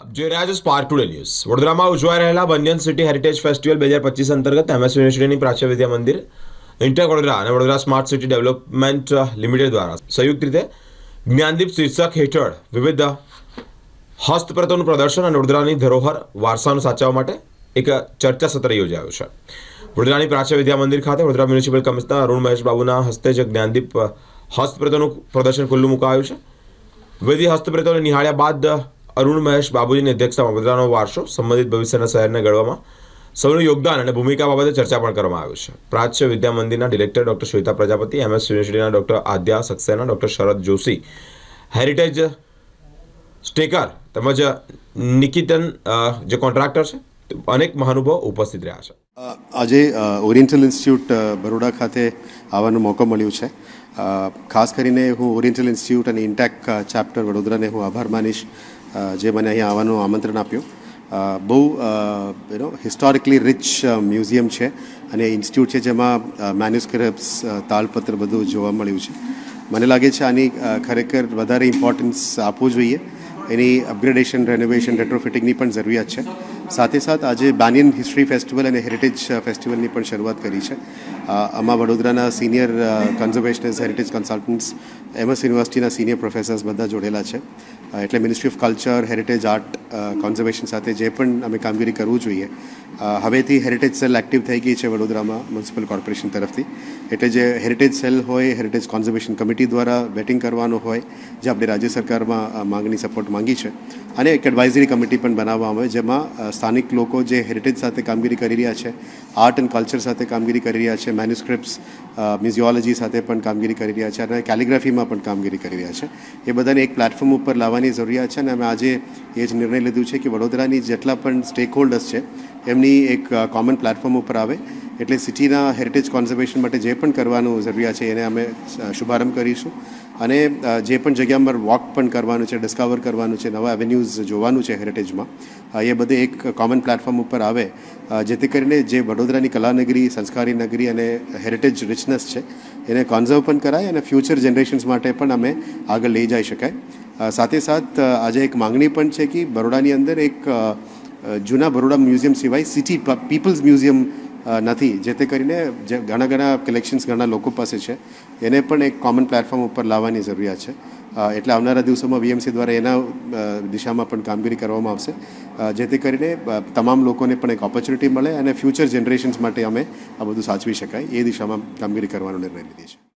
જોઈ રહ્યા છો સ્પાર્ક ટુડે ન્યૂઝ વડોદરામાં ઉજવાઈ રહેલા બંધન સિટી હેરિટેજ ફેસ્ટિવલ બે હજાર પચીસ અંતર્ગત એમએસ યુનિવર્સિટીની પ્રાચ્ય વિદ્યા મંદિર ઇન્ટર વડોદરા અને Vadodara smart city development limited દ્વારા સંયુક્ત રીતે જ્ઞાનદીપ શીર્ષક હેઠળ વિવિધ હસ્તપ્રતોનું પ્રદર્શન અને વડોદરાની ધરોહર વારસાનું સાચવવા માટે એક ચર્ચા સત્ર યોજાયું છે. વડોદરાની પ્રાચ્ય વિદ્યા મંદિર ખાતે વડોદરા મ્યુનિસિપલ કમિશનર અરુણ મહેશ બાબુના હસ્તે જ જ્ઞાનદીપ હસ્તપ્રતોનું પ્રદર્શન ખુલ્લું મુકાયું છે. વિધિ હસ્તપ્રતોને નિહાળ્યા બાદ અરુણ મહેશ બાબુજીની અધ્યક્ષતામાં વડોદરાનો વારસો સંબંધિત ભવિષ્યના શહેરને ઘડવામાં સૌનું યોગદાન અને ભૂમિકા બાબતે ચર્ચા પણ કરવામાં આવ્યું છે. પ્રાચ્ય વિદ્યા મંદિરના director doctor Shweta Prajapati, MS યુનિવર્સિટીના doctor Aadya Saxena, doctor Sharad Joshi, heritage સ્ટેકર તેમજ નિકિતન જે કોન્ટ્રાક્ટર છે, અનેક મહાનુભાવ ઉપસ્થિત રહ્યા છે. આજે ઓરિએન્ટલ ઇન્સ્ટિટ્યૂટ બરોડા ખાતે આવવાનો મોકો મળ્યો છે. ખાસ કરીને હું ઓરિએન્ટલ ઇન્સ્ટિટ્યૂટ અને ઇન્ટેક ચેપ્ટર વડોદરાને હું આભાર માનીશ. જે મને અહીંયા આવવાનું આમંત્રણ આપ્યું. બહુ યુનો હિસ્ટોરિકલી રિચ મ્યુઝિયમ છે અને ઇન્સ્ટિટ્યૂટ છે જેમાં મેન્યુસ્ક્રિપ્ટ્સ તાલપત્ર બધું જોવા મળ્યું છે. મને લાગે છે આની ખરેખર વધારે ઇમ્પોર્ટન્સ આપવું જોઈએ. એની અપગ્રેડેશન રેનોવેશન રેટ્રોફિટિંગની પણ જરૂરિયાત છે. સાથે સાથ આજે બાનિયન હિસ્ટ્રી ફેસ્ટિવલ અને હેરિટેજ ફેસ્ટિવલની પણ શરૂઆત કરી છે. આમાં વડોદરાના senior conservationist heritage consultants MS યુનિવર્સિટીના સિનિયર પ્રોફેસર્સ બધા જોડેલા છે. એટલે ministry of culture heritage art conservation સાથે જે પણ અમે કામગીરી કરવું જોઈએ હવેથી હેરિટેજ સેલ એક્ટિવ થઈ ગઈ છે વડોદરામાં મ્યુનિસિપલ કોર્પોરેશન તરફથી. એટલે જે હેરિટેજ સેલ હોય હેરિટેજ કોન્ઝર્વેશન કમિટી દ્વારા વેટિંગ કરવાનું હોય, જે આપણે રાજ્ય સરકારમાં માંગણી સપોર્ટ માંગી છે. અને એક એડવાઇઝરી કમિટી પણ બનાવવામાં આવે, જેમાં સ્થાનિક લોકો જે હેરિટેજ સાથે કામગીરી કરી રહ્યા છે આર્ટ એન્ડ કલ્ચર સાથે કામગીરી કરી રહ્યા છે મેન્યુસ્ક્રિપ્ટ્સ મ્યુઝિયોલોજી સાથે પણ કામગીરી કરી રહ્યા છે અને કેલિગ્રાફીમાં પણ કામગીરી કરી રહ્યા છે. એ બધાને એક પ્લેટફોર્મ ઉપર લાવવાની જરૂરિયાત છે અને અમે આજે એ જ નિર્ણય લીધું છે કે વડોદરાની જેટલા પણ સ્ટેક હોલ્ડર્સ છે, એમની એક કોમન પ્લેટફોર્મ ઉપર આવે. એટલે સિટીના હેરિટેજ કોન્ઝર્વેશન માટે જે પણ કરવાનું જરૂરિયાત છે, એને અમે શુભારંભ કરીશું. અને જે પણ જગ્યા પર વોક પણ કરવાનું છે ડિસ્કવર કરવાનું છે, નવા એવેન્યુઝ જોવાનું છે હેરિટેજમાં એ બધે એક કોમન પ્લેટફોર્મ ઉપર આવે. જેથી કરીને જે વડોદરાની કલાનગરી, સંસ્કારી નગરી અને હેરિટેજ રિચનેસ છે, એને કોન્ઝર્વ પણ કરાય અને ફ્યુચર જનરેશન્સ માટે પણ અમે આગળ લઈ જઈ શકાય. સાથે સાથ આજે એક માંગણી પણ છે કે બરોડાની અંદર એક જૂના બરોડા મ્યુઝિયમ સિવાય સિટી પીપલ્સ મ્યુઝિયમ નથી નથી, જેથી કરીને જે ઘણા ઘણા કલેક્શન્સ ઘણા લોકો પાસે છે. એને પણ એક કોમન પ્લેટફોર્મ ઉપર લાવવાની જરૂરિયાત છે. એટલે આવનારા દિવસોમાં વીએમસી દ્વારા એના દિશામાં પણ કામગીરી કરવામાં આવશે. જેથી કરીને તમામ લોકોને પણ એક ઓપોર્ચ્યુનિટી મળે અને ફ્યુચર જનરેશન્સ માટે અમે આ બધું સાચવી શકાય. એ દિશામાં કામગીરી કરવાનો નિર્ણય લીધી છે.